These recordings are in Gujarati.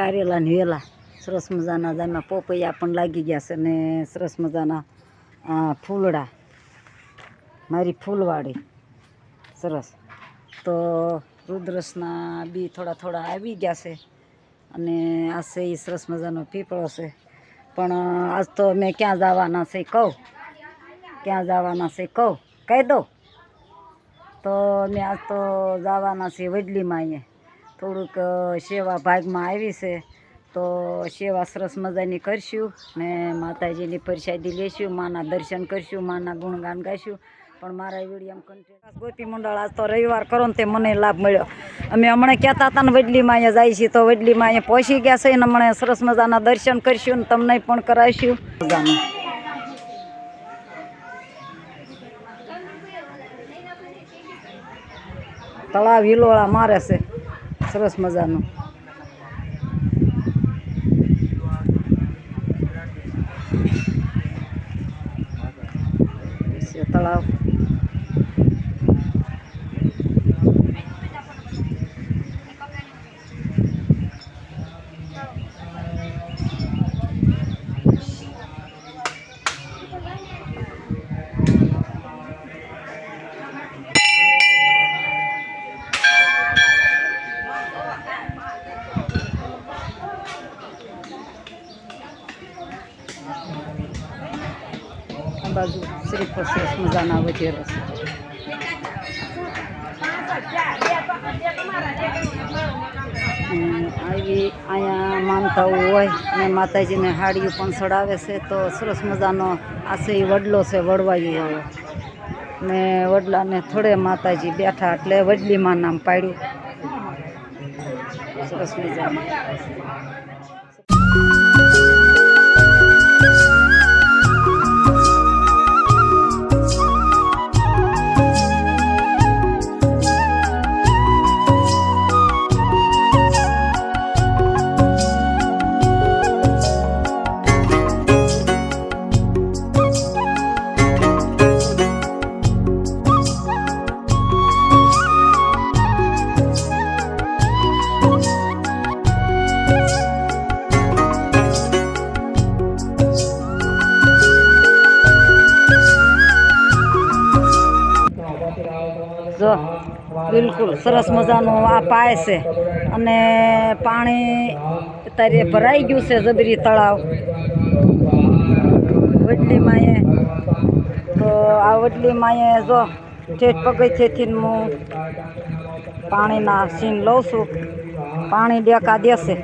કારેલા ને વેલા. સરસ મજાના જેમાં પોપૈયા પણ લાગી ગયા છે ને સરસ મજાના ફૂલડા. મારી ફૂલવાડી. સરસ. તો રુદ્રસના બી થોડા થોડા આવી ગયા છે અને આ છે એ સરસ મજાનો પીપળો છે. પણ આજ તો મેં ક્યાં જવાના છે કહું. ક્યાં જવાના છે કહું. કહી દઉં. તો મેં આજ તો જવાના છે વડલીમાં અહીંયા. થોડુંક સેવા ભાગમાં આવી છે. તો સેવા સરસ મજાની કરશું ને માતાજીની પરસાદી લેશું, માના દર્શન કરશું, માના ગુણગાન ગાઈશું પણ મારા વીડિયો કન્ટેન્ટ ગોપી મંડળ આજ તો રવિવાર કરો ને તે મને લાભ મળ્યો. અમે હમણાં કહેતા હતા ને વડલીમાં અહીંયા જાય છીએ, તો વડલીમાં અહીંયા પહોંચી ગયા છે ને હમણાં સરસ મજાના દર્શન કરશું ને તમને પણ કરાવીશું. મજાનું તળાવ હિલોળા મારે છે. સરસ મજાનું. તળાવ આ બાજુ શ્રીફળ સરસ મજાના વધેરો છે આવી અહીંયા માનતાઓ હોય અને માતાજીને હાડીઓ પણ ચડાવે છે તો સરસ મજાનો આશે વડલો છે વડવાયું વાળો ને વડલાને થોડે માતાજી બેઠા એટલે વડલીમાં નામ પાડ્યું. સરસ મજાનું. સરસ મજાનું આ પાય છે. અને પાણી અત્યારે ભરાઈ ગયું છે જબરી તળાવ. વડલી માએ તો આ વડલી માએ જો ઠેઠ પગથિયેથી હું પાણીના સીન લઉં છું. પાણી ડેકા દેશે.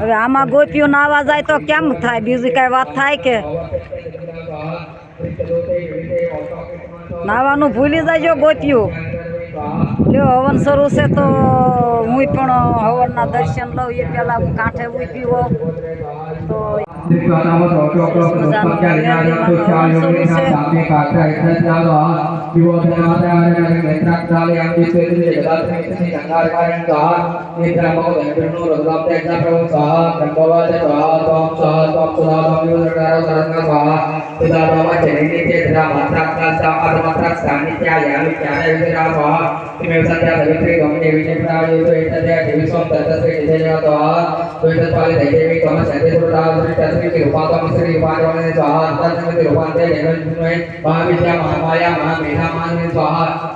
હવે આમાં ગોપીઓનો આવાજ જાય તો કેમ થાય? બીજી કાંઈ વાત થાય કે? નાવાનું ભૂલી જાય ગોત્યું. લ્યો, હવન શરૂ છે તો હું પણ હવનના દર્શન લઉં. એ પહેલાં હું કાંઠે ઊભી હોઉં. તો ดิปนามโสโจโกสุสังเกตนาทุชาโยนิทัสสามีปาไตรทัสนาลาดิวธนาธานะนะเมตรักนาลยังดิเตติเดลาเทตินังการการังกานิตรามโหเดนุรุลาเตนะพระองค์สาธังกวาเตตาตอมสาตอมสุลาตอมยุรการสารังกาปิตาตมะเจนิเตตรามัตรักนาสาอัตมัตรักสานิจายาวิจารวิราภา मेवसाच्या धवित्री गमने विजय प्रावले तो एतद्या देवी सोम तत्सरी निधेया तो आ तो एतद पाले दैदेवी तम सते सुरता श्री तत्सरी की रूपातम श्री उपागमने स्वाहा अंतर्निमित रूपांते देवन विष्णुए महाविद्या महामाया महामेधा मान स्वाहा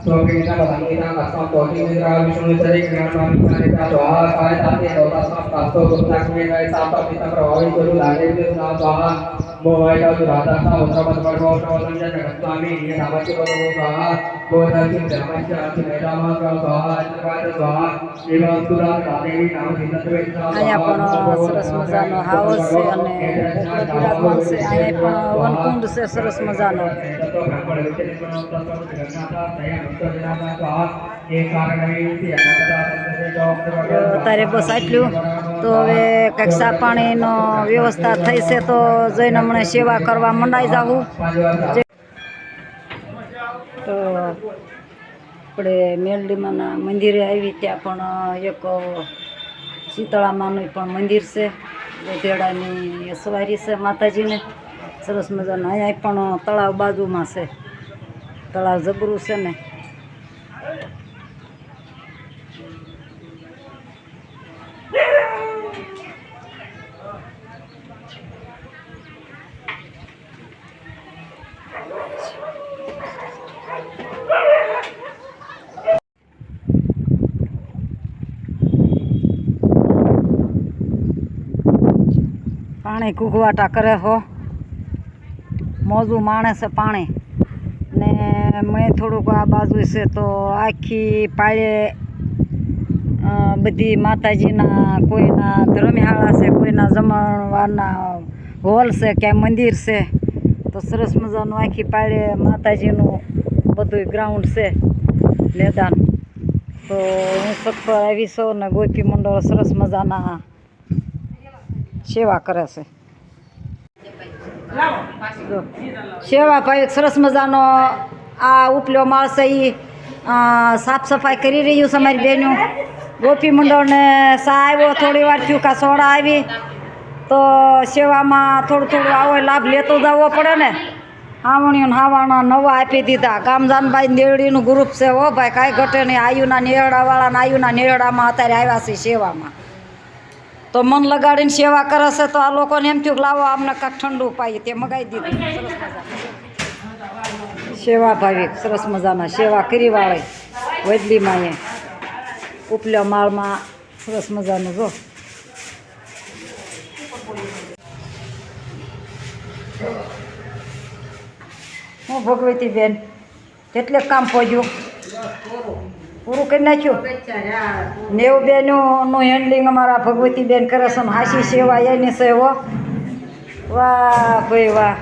સ્વામિતા સંગીતા કસ્મા કોટી મિત્રા વિષ્ણુ ચરિત જ્ઞાન સ્વામિતા સ્વાહા સાય સાથે દોતાસ્મા પ્રાપ્તો ગુપ્તા કુમે ગાય સાપા પિતા પ્રભાવિત ગુરુ લાગે વિદ્યુ ના સ્વાહા મોવાયતા તુ રાધાસ્તા ઉત્તરપદ પરમો સંજય જગત સ્વામી નિયતાવશ્ય પરમો સ્વાહા ગોધન સિંહ ધર્મસ્ય અર્થ મેદામાં સ્વાહા અહીંયા પણ સરસ મજાનો હાઉસ છે અને બિરાજમાન છે. અહીંયા પણ વનકુંડ છે, સરસ મજાનો. અત્યારે બસ આટલું. તો હવે કંઈક સા પાણીનો વ્યવસ્થા થઈ છે તો જઈને હમણાં સેવા કરવા મંડાઈ જાવું તો આપણે મેલડીમાના મંદિરે આવી ત્યાં પણ એક શીતળામાનું પણ મંદિર છે. ગધેડાની સવારી છે માતાજીને. સરસ મજાનું. અહીંયા પણ તળાવ બાજુમાં છે. તળાવ જબરું છે ને. પાણી ઘૂઘવાટા કરે હો. મોજું માણે છે પાણી. ને મેં થોડુંક આ બાજુ છે તો આખી પાળે બધી માતાજીના કોઈના ધર્મશાળા છે, કોઈના જમણવારના હોલ છે, ક્યાંય મંદિર છે, તો સરસ મજાનું આખી પાળે માતાજીનું બધું ગ્રાઉન્ડ છે, મેદાન. તો હું સખર આવી છું ને ગોપી મંડળ સરસ મજાના સેવા કરે છે. સેવા ભાઈ સરસ મજાનો આ ઉપલ્યો માળ એ સાફ સફાઈ કરી રહ્યું છે અમારી બહેનો ગોપી મંડળને સા આવ્યો, થોડી વાર થયું કાં સોડા આવી. તો સેવામાં થોડું થોડું આવો લાભ લેતો જવો પડે ને. હાવણીઓ હાવાના નવા આપી દીધા. ગામજાનભાઈ નેરડીનું ગ્રુપ છે હો ભાઈ, કાંઈ ઘટે નહીં. આયુના નેરડાવાળાને આયુના નેરડામાં અત્યારે આવ્યા છે સેવામાં. તો મન લગાડીને સેવા કરે તો આ લોકોને એમ થયું લાવો આમને કાંક ઠંડુ પાઈએ. તે મગાવી દીધું. સરસ મજાનું. સેવા ભાવિક સરસ મજાના સેવા કરી વાળે વડલીમાં એ ઉપલા માળમાં સરસ મજાનું જો. હું ભગવતી બેન કેટલે કામ પહોંચ્યું? પૂરું કરી નાખ્યું. નેવું બેનનું હેન્ડલિંગ અમારા ભગવતી બેન કરે છે હાસી સેવા એની સેવો વાહ ભાઈ વાહ.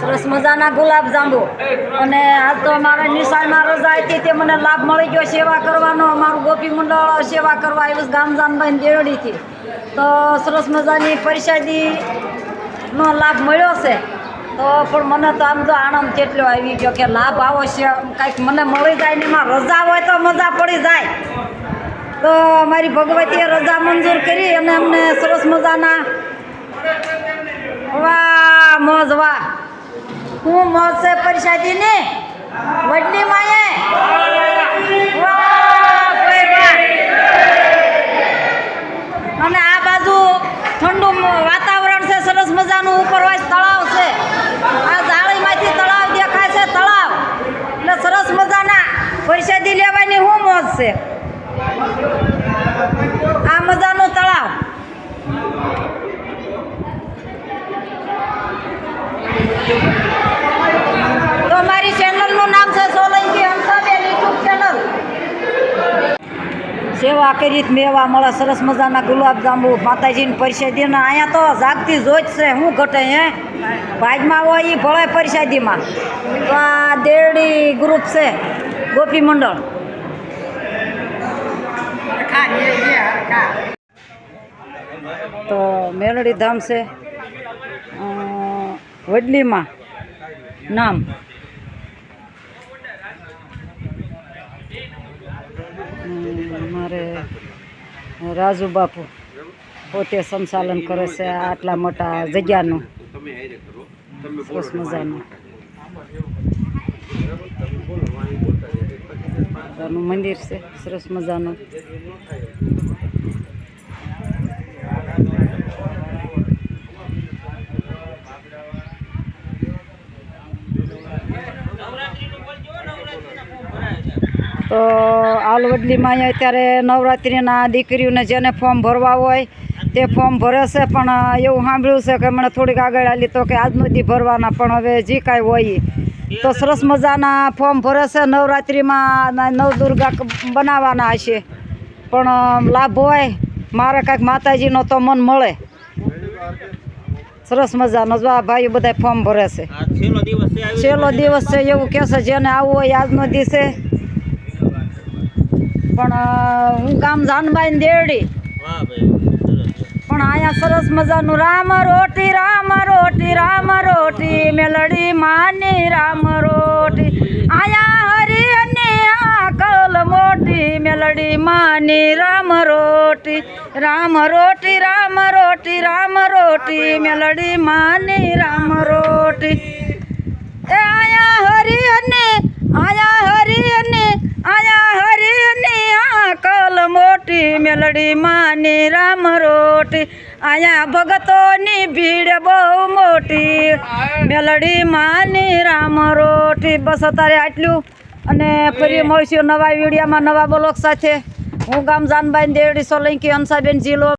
સરસ મજાના ગુલાબ જાંબુ. અને આજ તો અમારે નિશાળમાં રજા હતી તે મને લાભ મળી ગયો સેવા કરવાનો. અમારું ગોપી મંડળ સેવા કરવા આવ્યું ગામ જાનભાઈ દેવડીથી તો સરસ મજાની પરિષદી નો લાભ મળ્યો છે. તો પણ મને તો આમ તો આનંદ કેટલો આવી ગયો કે લાભ આવો છે. કાંઈક મને મળી જાય ને એમાં રજા હોય તો મજા પડી જાય. તો મારી ભગવતીએ રજા મંજૂર કરી અને અમને સરસ મજાના વાહ, મોજ વાહ. હું મોજ છે પરિષદી ને વડલી માએ વાહ ભાઈ વાહ અને આ બાજુ ઠંડુ મ- વાતાવરણ છે સરસ મજાનું ઉપરવાસ તળાવ છે આ જાળીમાંથી તળાવ દેખાય છે તળાવ એટલે સરસ મજાના પરિષદી લેવાની શું મોજ છે આ મજાનું તળાવ તો મારી ચેનલનું નામ છે સોલંકી હંસાબેન યુટ્યુબ ચેનલ સેવા કરી, મેવા મળે, સરસ મજાના ગુલાબ જાંબુ માતાજીની પરિષદીના અહીંયા તો જાગતી જોત છે, શું ઘટે હે? ભાજમાં હોય એ ભળે પરિષદીમાં તો આ દેરડી ગ્રુપ છે, ગોપી મંડળ. તો મેલડી ધામ છે વડલીમાં. નામ હમ, મારે રાજુ બાપુ પોતે સંચાલન કરે છે આટલા મોટા જગ્યાનું. સરસ મજાનું. મંદિર છે, સરસ મજાનું. આલવડલીમાં અહીંયા અત્યારે નવરાત્રિના દીકરીઓને જેને ફોર્મ ભરવા હોય તે ફોર્મ ભરે છે પણ એવું સાંભળ્યું છે કે મને થોડીક આગળ આવી તો કે આજનો દી ભરવાના પણ હવે જે કાંઈ હોય તો સરસ મજાના ફોર્મ ભરે છે નવરાત્રિમાં નવદુર્ગા બનાવવાના હશે. પણ લાભ હોય મારે કાંઈક માતાજીનો તો મન મળે. સરસ મજાનો જો આ ભાઈઓ બધા ફોર્મ ભરે છે. આ છેલ્લો દિવસ છે આવી છેલ્લો દિવસ છે એવું કહેશે જેને આવવું હોય આજનો દિવસે પણ હું ગામ જાનબાઈ દેવડી. પણ અહીંયા સરસ મજાનું રામ રોટી રામ રોટી રામ રોટી મેલડી માની રામ રોટી. આયા હરી અને આકલ મોટી મેલડી માની રામ રોટી. રામ રોટી રામ રોટી રામ રોટી મેલડી માની રામ રોટી. એ આયા હરી અને આયા હરી અને આયા હરી અને આકલ મોટી માને રામ રોટી. આયા ભગતોની ભીડ બહુ મોટી. મેલડી માની રામ રોટી. બસ અત્યારે આટલું. અને ફરી મળશું નવા વિડીયામાં નવા બ્લોક સાથે. હું ગામ જાનબાઈ દેવડી સોલંકી હંસાબેન જિલ્લો